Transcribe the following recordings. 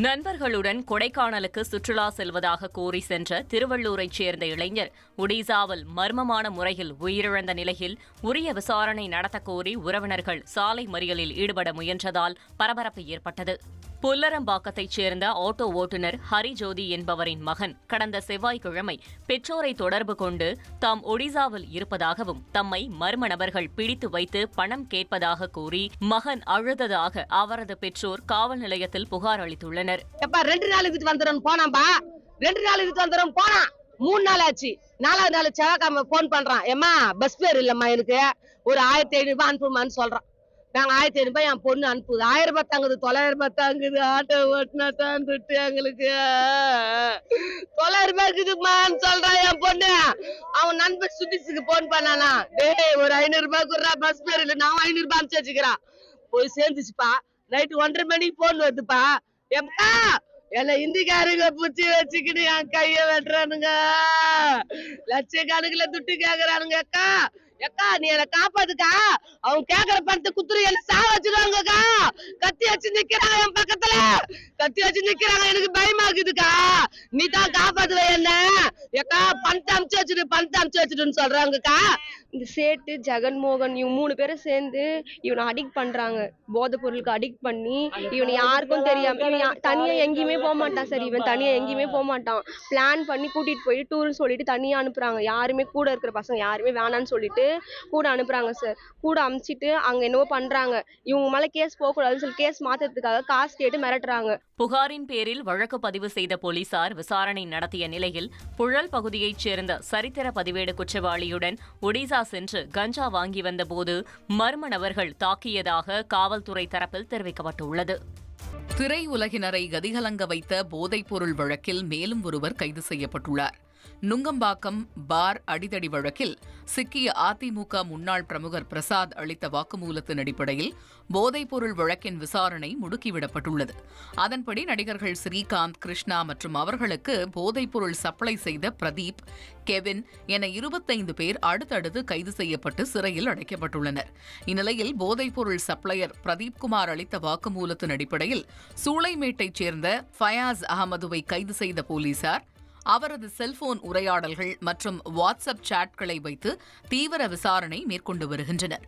நண்பர்களுடன் கொடைக்கானலுக்கு சுற்றுலா செல்வதாக கூறி சென்ற திருவள்ளூரைச் சேர்ந்த இளைஞர் ஒடிசாவில் மர்மமான முறையில் உயிரிழந்த நிலையில் உரிய விசாரணை நடத்தக்கோரி உறவினர்கள் சாலை மறியலில் ஈடுபட முயன்றதால் பரபரப்பு ஏற்பட்டது. புல்லரம்பாக்கத்தைச் சேர்ந்த ஆட்டோ ஓட்டுநர் ஹரிஜோதி என்பவரின் மகன். கடந்த செவ்வாய்க்கிழமை பெற்றோரை தொடர்பு கொண்டு தாம் ஒடிசாவில் இருப்பதாகவும் தம்மை மர்ம நபர்கள் பிடித்து வைத்து பணம் கேட்பதாக கூறி மகன் அழுததாக அவரது பெற்றோர் காவல் நிலையத்தில் புகார் அளித்துள்ளனர். ரெண்டு நாள் இதுக்கு வந்துடும் போனாம்பா? ரெண்டு நாள் இதுக்கு வந்துடும் போனான் மூணு நாள் ஆச்சு. நாலாவது நாள் செவ்வாய்க்கிழமை போன் பண்றான். ஏமா பஸ் பேர் இல்லம்மா எனக்கு. ஒரு ஆயிரத்தி ஐநூறு ரூபாய் அனுப்புமான்னு சொல்றான். நாங்க ஆயிரத்தி ஐநூறு என் பொண்ணு அனுப்புது. ஆயிரம் ரூபாய் தாங்குது தொள்ளாயிரம் ரூபாய் தாங்குது. ஆட்டோ ஓட்டினா தான் துட்டு எங்களுக்கு. தொள்ளாயிரம் ரூபாய் இருக்குதுமான்னு சொல்றான் என் பொண்ணு. அவன் நண்பர் சுட்டிஸுக்கு போன் பண்ணானா. டேய் ஒரு ஐநூறு ரூபாய் குடுறா பஸ் பேர் இல்ல. நான் ஐநூறு ரூபாய் அனுப்பிச்சு வச்சுக்கிறான். போய் சேர்ந்துச்சுப்பா. நைட்டு ஒன்றரை மணிக்கு போன் வருதுப்பா. எப்பா என்ன இந்திக்காரங்க புடிச்சு வச்சுக்கிட்டு என் கைய வெட்டுறானுங்க. லட்சக்கணக்கில் துட்டு கேக்குறானுங்க அக்கா. அக்கா நீ என்ன காப்பாத்துக்கா? அவங்க கேக்குற பணத்தை குத்துரு என்ன சாவ வச்சிருவாங்கக்கா கத்தி வச்சு நிக்கிறாங்க என் பக்கத்துல. கத்தி வச்சு நிக்கிறாங்க எனக்கு பயமா இருக்குதுக்கா. நீ தான் காப்பாத்துவ என்ன? எக்கா பணத்தை அமுச்சு வச்சிடு பணத்தை அமுச்சு வச்சிடுன்னு சொல்றாங்கக்கா. இந்த சேட்டு ஜெகன்மோகன் இவங்க மூணு பேரும் சேர்ந்து இவனை அடிக்ட் பண்றாங்க. போதை பொருளுக்கு அடிக்ட் பண்ணி இவனை யாருக்கும் தெரியாம இவன் தனியா எங்கேயுமே போக மாட்டான் சார் இவன். தனியா எங்கேயுமே போக மாட்டான். பிளான் பண்ணி கூட்டிட்டு போயிட்டு டூர்னு சொல்லிட்டு தனியா அனுப்புறாங்க. யாருமே கூட இருக்கிற பசங்க யாருமே வேணாம்னு சொல்லிட்டு கூட அனுப்புறாங்க சார். கூட அமுச்சிட்டு அங்க என்னவோ பண்றாங்க. இவங்க மேல கேஸ் போக கூடாதுன்னு சொல்லி கேஸ் மாத்துறதுக்காக காசு கேட்டு மிரட்டுறாங்க. புகாரின் பேரில் வழக்கு பதிவு செய்த போலீசார் விசாரணை நடத்திய நிலையில் புழல் பகுதியைச் சேர்ந்த சரித்திர பதிவேடு குற்றவாளியுடன் ஒடிசா சென்று கஞ்சா வாங்கி வந்தபோது மர்ம நபர்கள் தாக்கியதாக காவல்துறை தரப்பில் தெரிவிக்கப்பட்டுள்ளது. திரையுலகினரை கதிகலங்க வைத்த போதைப்பொருள் வழக்கில் மேலும் ஒருவர் கைது செய்யப்பட்டுள்ளார். நுங்கம்பாக்கம் பார் அடிதடி வழக்கில் சிக்கிய அதிமுக முன்னாள் பிரமுகர் பிரசாத் அளித்த வாக்குமூலத்தின் அடிப்படையில் போதைப்பொருள் வழக்கின் விசாரணை முடுக்கிவிடப்பட்டுள்ளது. அதன்படி நடிகர்கள் ஸ்ரீகாந்த் கிருஷ்ணா மற்றும் அவர்களுக்கு போதைப்பொருள் சப்ளை செய்த பிரதீப் கெவின் என இருபத்தைந்து பேர் அடுத்தடுத்து கைது செய்யப்பட்டு சிறையில் அடைக்கப்பட்டுள்ளனர். இந்நிலையில் போதைப்பொருள் சப்ளையர் பிரதீப் குமார் அளித்த வாக்குமூலத்தின் அடிப்படையில் சூளைமேட்டைச் சேர்ந்த ஃபயாஸ் அகமதுவை கைது செய்த போலீசார் அவரது செல்போன் உரையாடல்கள் மற்றும் வாட்ஸ்அப் சாட்களை வைத்து தீவிர விசாரணை மேற்கொண்டு வருகின்றனர்.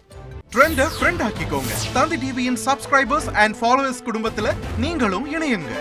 ட்ரெண்ட ஃப்ரெண்ட் ஆக்கிக்கோங்க. தந்தி டிவியின் சப்ஸ்கிரைபர்ஸ் அண்ட் ஃபாலோவர்ஸ் குடும்பத்துல நீங்களும் இணையுங்க.